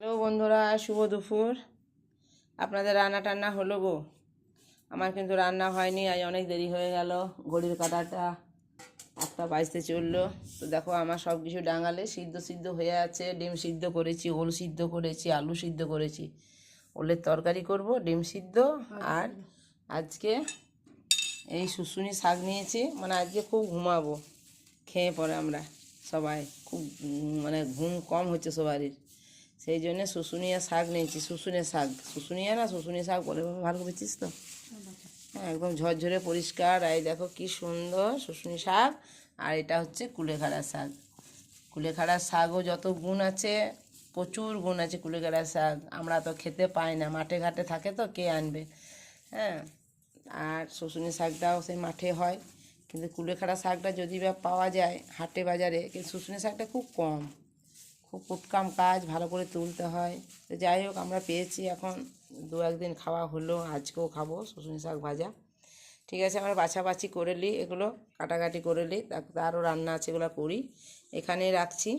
Hello বন্ধুরা, শুভ দুপুর। আপনাদের রান্না টান্না হলো গো? আমার কিন্তু রান্না হয়নি, আজ অনেক দেরি হয়ে গেল। ঘড়ির কাটাটা একটা বাজতে চলল। তো দেখো, আমার সব কিছু ডাঙালে সিদ্ধ সিদ্ধ হয়ে আছে। ডিম সিদ্ধ করেছি, ওল সিদ্ধ করেছি, আলু সিদ্ধ করেছি। ওলের তরকারি করব, ডিম সিদ্ধ আর আজকে এই শুশুনি শাক নিয়েছি। মানে আজকে খুব ঘুমাবো, খেয়ে পরে আমরা সবাই। খুব মানে ঘুম কম হচ্ছে সবারই। সেই জন্য শুশুনিয়া শাক নিয়েছি শুশুনে শাক। শুশুনিয়া না শুশুনি শাক বলে ভালো করেছিস তো? হ্যাঁ একদম ঝরঝরে পরিষ্কার। এই দেখো কি সুন্দর শুশুনি শাক। আর এটা হচ্ছে কুলেখাড়া শাক। কুলেখাড়ার শাকও যত গুণ আছে, প্রচুর গুণ আছে কুলেখাড়ার শাক। আমরা তো খেতে পাই না, মাঠে ঘাটে থাকে তো, কে আনবে? হ্যাঁ আর শুশুনি শাকটাও সেই মাঠে হয়। কিন্তু কুলেখাড়া শাকটা যদি বা পাওয়া যায় হাটে বাজারে, কিন্তু শুশুনি শাকটা খুব কম। খুব কুটকাম কাজ, ভালো করে তুলতে হয়। তো যাই হোক, আমরা পেয়েছি এখন। দু একদিন খাওয়া হলো, আজকেও খাব শুশুনি শাক ভাজা। ঠিক আছে, আমরা বাছাবাছি করে নিই, এগুলো কাটাকাটি করে নিই। তারও রান্না আছে, এগুলো করি। এখানেই রাখছি।